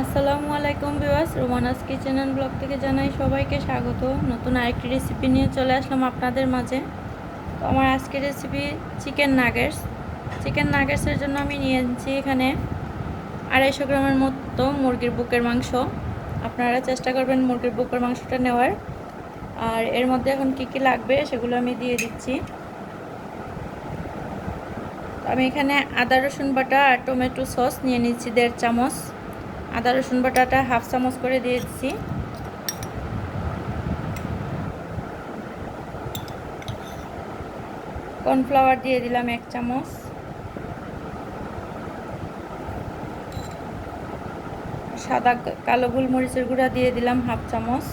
আসসালামু আলাইকুম viewers, Romana's kitchen and blog থেকে জানাই সবাইকে স্বাগত। নতুন আরেকটি রেসিপি নিয়ে চলে আসলাম আপনাদের মাঝে। তো আমার আজকের রেসিপি চিকেন নাগেটস চিকেন নাগেটসের জন্য আমি নিয়েছি এখানে আড়াইশো গ্রামের মতো মুরগির বুকের মাংস। আপনারা চেষ্টা করবেন মুরগির বুকের মাংসটা নেওয়ার। আর এর মধ্যে এখন কি কি লাগবে সেগুলো আমি দিয়ে দিচ্ছি। আমি এখানে আদা, রসুন বাটা আর টমেটো সস নিয়ে নিচ্ছি দেড় চামচ। আদা, রসুন বাটাটা হাফ চামচ করে দিয়ে দিচ্ছি। কর্নফ্লাওয়ার দিয়ে দিলাম এক চামচ। সাদা কালো গোলমরিচের গুঁড়া দিয়ে দিলাম হাফ চামচ।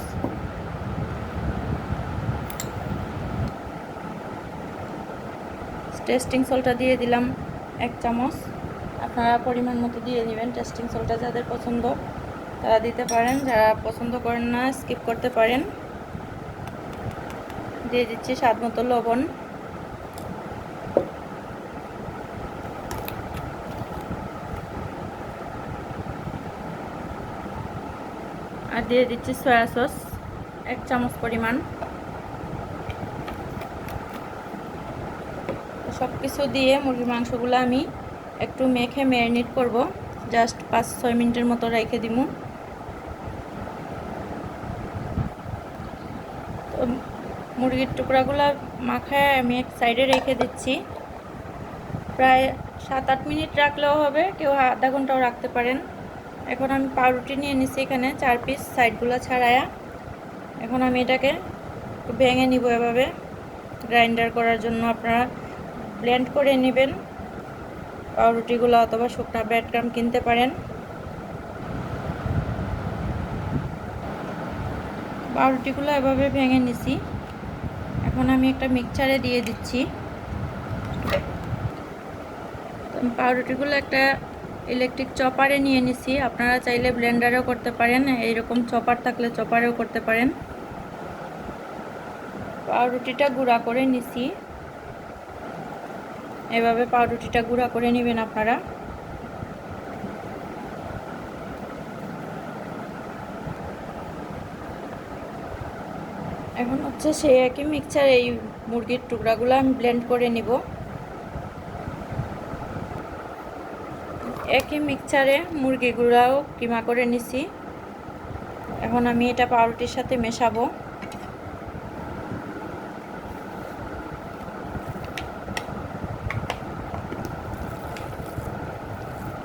টেস্টিং সলটা দিয়ে দিলাম এক চামচ। আপনারা পরিমাণ মতো দিয়ে নেবেন টেস্টিং সলটা যাদের পছন্দ তারা দিতে পারেন, যারা পছন্দ করেন না স্কিপ করতে পারেন। দিয়ে দিচ্ছি স্বাদ মতো লবণ। আর দিয়ে দিচ্ছি সয়া সস এক চামচ পরিমাণ। সব কিছু দিয়ে মুরগির মাংসগুলো আমি একটু মেখে ম্যারিনেট করব। জাস্ট পাঁচ, ছয় মিনিটের মতো রেখে দিব তো মুরগির টুকরাগুলো মাখায় আমি এক সাইডে রেখে দিচ্ছি। প্রায় সাত, আট মিনিট রাখলেও হবে, কেউ আধা ঘন্টাও রাখতে পারেন। এখন আমি পাউরুটি নিয়ে নিচ্ছি এখানে, চার পিস সাইডগুলো ছাড়ায়া। এখন আমি এটাকে ভেঙে নিব এভাবে। গ্রাইন্ডার করার জন্য আপনারা ব্লেন্ড করে নেবেন। পাউরুটিগুলো অথবা শুকনা ব্রেডক্রাম কিনতে পারেন। পাউরুটিগুলো এভাবে ভেঙে নিছি। এখন আমি একটা মিক্সচারে দিয়ে দিচ্ছি। পাউরুটিগুলো একটা ইলেকট্রিক চপারে নিয়ে নিছি। আপনারা চাইলে ব্লেন্ডারেও করতে পারেন, এইরকম চপার থাকলে চপারেও করতে পারেন। পাউরুটিটা গুঁড়া করে নিছি। এভাবে পাউরুটিটা গুঁড়া করে নেবেন আপনারা। এখন হচ্ছে সেই একই মিক্সচার এই মুরগির টুকরাগুলো আমি ব্লেন্ড করে নিব। একই মিক্সচারে মুরগিগুলাও কিমা করে নিছি। এখন আমি এটা পাউরুটির সাথে মেশাবো।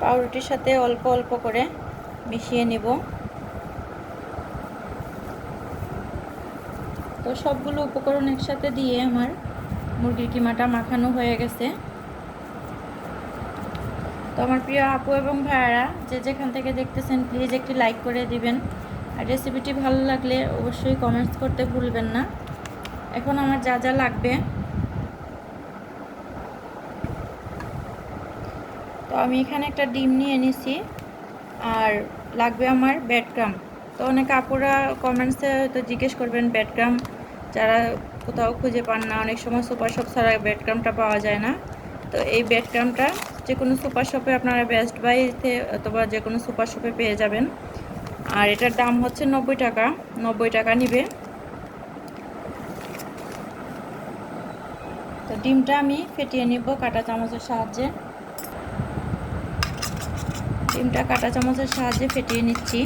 পাউরুটির সাথে অল্প অল্প করে মিশিয়ে নিব। তো সবগুলো উপকরণ একসাথে দিয়ে আমার মুরগির কিমাটা মাখানো হয়ে গেছে। তো আমার প্রিয় আপু এবং ভাইয়ারা, যে যেখান থেকে দেখতেছেন প্লিজ একটি লাইক করে দিবেন। আর রেসিপিটি ভালো লাগলে অবশ্যই কমেন্টস করতে ভুলবেন না। এখন আমার যা যা লাগবে তো আমি এখানে একটা ডিম নিয়ে নিছি আর লাগবে আমার ব্যাডগ্রাম তো অনেক আপুরা কমেন্টসে হয়তো জিজ্ঞেস করবেন ব্যাডগ্রাম যারা কোথাও খুঁজে পান না, অনেক সময় সুপার শপ ছাড়া ব্যাডগ্রামটা পাওয়া যায় না। তো এই ব্যাডগ্রামটা যে কোনো সুপার শপে আপনারা বেস্ট বাইতে অথবা যে কোনো সুপার শপে পেয়ে যাবেন। আর এটার দাম হচ্ছে নব্বই টাকা নব্বই টাকা নিবে। তো ডিমটা আমি ফেটিয়ে নিব কাটা চামচের সাহায্যে। ডিমটা কাটা চামচের সাহায্যে ফেটিয়ে নিচ্ছি।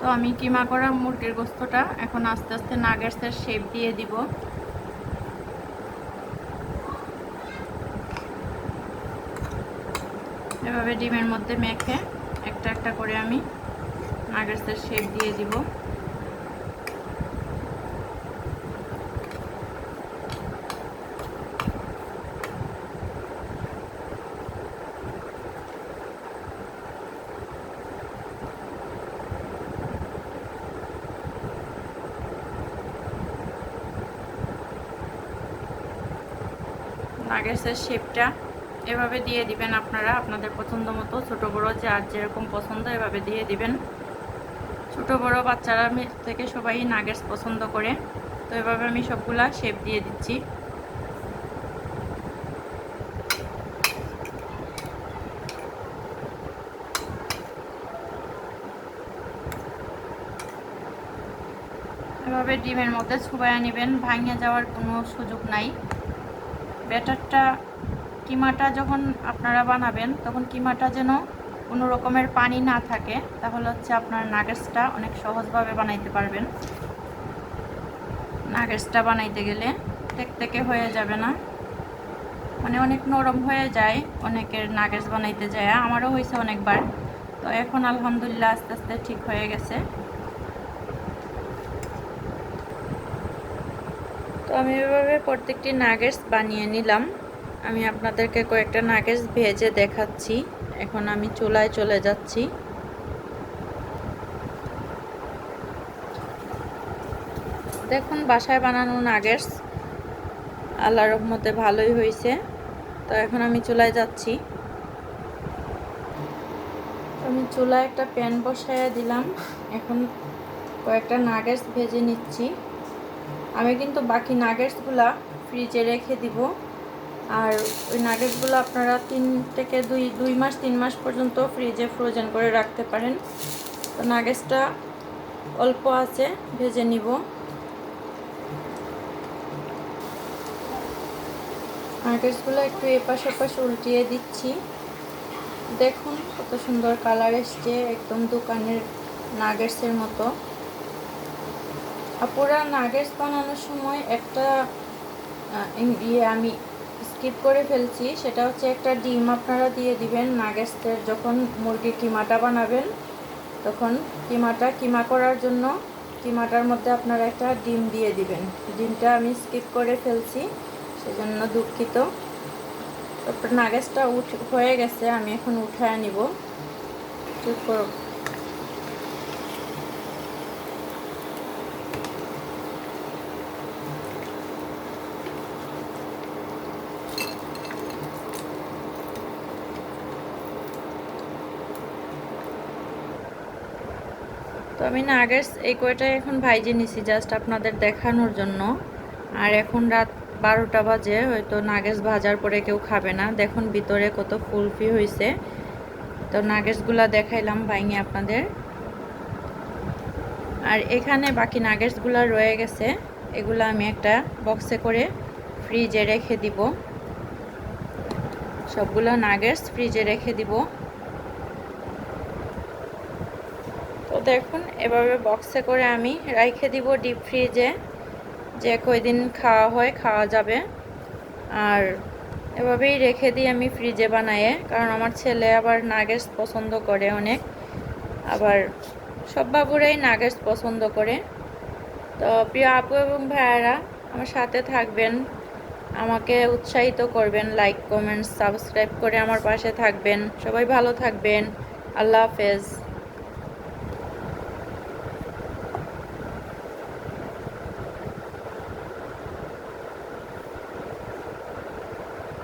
তো আমি কিমা করা মুরগির গোস্তটা এখন আস্তে আস্তে নাগেটসের শেপ দিয়ে দিব। এভাবে ডিমের মধ্যে মেখে একটা একটা করে আমি নাগেটসের শেপ দিয়ে দিব। নাগেসের শেপটা এভাবে দিয়ে দিবেন আপনারা। আপনাদের পছন্দ মতো ছোটো বড়ো যার যেরকম পছন্দ এভাবে দিয়ে দিবেন। ছোটো বড়ো বাচ্চারা থেকে সবাই নাগেটস পছন্দ করে। তো এভাবে আমি সবগুলা শেপ দিয়ে দিচ্ছি। এভাবে ডিমের মধ্যে ছুবাইয়া নেবেন। ভাঙিয়ে যাওয়ার কোনো সুযোগ নাই। ব্যাটারটা কিমাটা যখন আপনারা বানাবেন, তখন কিমাটা যেন কোনো রকমের পানি না থাকে, তাহলে হচ্ছে আপনার নাগেটসটা অনেক সহজভাবে বানাইতে পারবেন। নাগেটসটা বানাইতে গেলে টেক থেকে হয়ে যাবে না। মানে অনেক নরম হয়ে যায়, অনেকের নাগেটস বানাইতে যায়। আমারও হয়েছে অনেকবার। তো এখন আলহামদুলিল্লাহ আস্তে আস্তে ঠিক হয়ে গেছে। তো আমি এভাবে প্রত্যেকটি নাগেটস বানিয়ে নিলাম। আমি আপনাদেরকে কয়েকটা নাগেটস ভেজে দেখাচ্ছি। এখন আমি চুলায় চলে যাচ্ছি। দেখুন, বাসায় বানানো নাগেটস আল্লাহ রহমতে ভালোই হয়েছে। তো এখন আমি চুলায় যাচ্ছি। আমি চুলায় একটা প্যান বসায় দিলাম। এখন কয়েকটা নাগেটস ভেজে নিচ্ছি। আমি কিন্তু বাকি নাগেটসগুলা ফ্রিজে রেখে দিব। আর ওই নাগেটসগুলো আপনারা তিন থেকে দুই দুই মাস, তিন মাস পর্যন্ত ফ্রিজে ফ্রোজেন করে রাখতে পারেন। তো নাগেটসটা অল্প আছে, ভেজে নিব। নাগেটসগুলো একটু এপাশ ওপাশ উল্টিয়ে দিচ্ছি। দেখুন কত সুন্দর কালার এসছে, একদম দোকানের নাগেটসের মতো। আপুরা নাগেটস বানানোর সময় একটা ইয়ে আমি স্কিপ করে ফেলছি। সেটা হচ্ছে একটা ডিম আপনারা দিয়ে দিবেন নাগেটসের যখন মুরগির কিমাটা বানাবেন, তখন কিমাটা, কিমা করার জন্য কিমাটার মধ্যে আপনারা একটা ডিম দিয়ে দিবেন। ডিমটা আমি স্কিপ করে ফেলছি, সেজন্য দুঃখিত। তারপর নাগেটসটা উঠ, হয়ে গেছে, আমি এখন উঠায় নিব। চুপ তো আমি নাগেটস এই কয়টাই এখন ভাইজে নিছি জাস্ট আপনাদের দেখানোর জন্য। আর এখন রাত বারোটা বাজে, হয়তো নাগেটস ভাজার পরে কেউ খাবে না। দেখুন ভিতরে কত ফুলফি হয়েছে তো নাগেটসগুলা দেখাইলাম, ভাইঙে আপনাদের। আর এখানে বাকি নাগেটসগুলো রয়ে গেছে। এগুলো আমি একটা বক্সে করে ফ্রিজে রেখে দিব। সবগুলো নাগেটস ফ্রিজে রেখে দিব তো দেখুন, এভাবে বক্সে করে আমি রেখে দিব ডিপ ফ্রিজে যে কয়দিন খাওয়া হয়, খাওয়া যাবে। আর এভাবেই রেখে দিই আমি ফ্রিজে বানায়ে, কারণ আমার ছেলে আবার নাগেটস পছন্দ করে অনেক। আবার সব বাবুরাই নাগেটস পছন্দ করে। তো প্রিয় আপু এবং ভাইয়ারা, আমার সাথে থাকবেন। আমাকে উৎসাহিত করবেন লাইক কমেন্ট সাবস্ক্রাইব করে আমার পাশে থাকবেন। সবাই ভালো থাকবেন। আল্লাহ হাফেজ।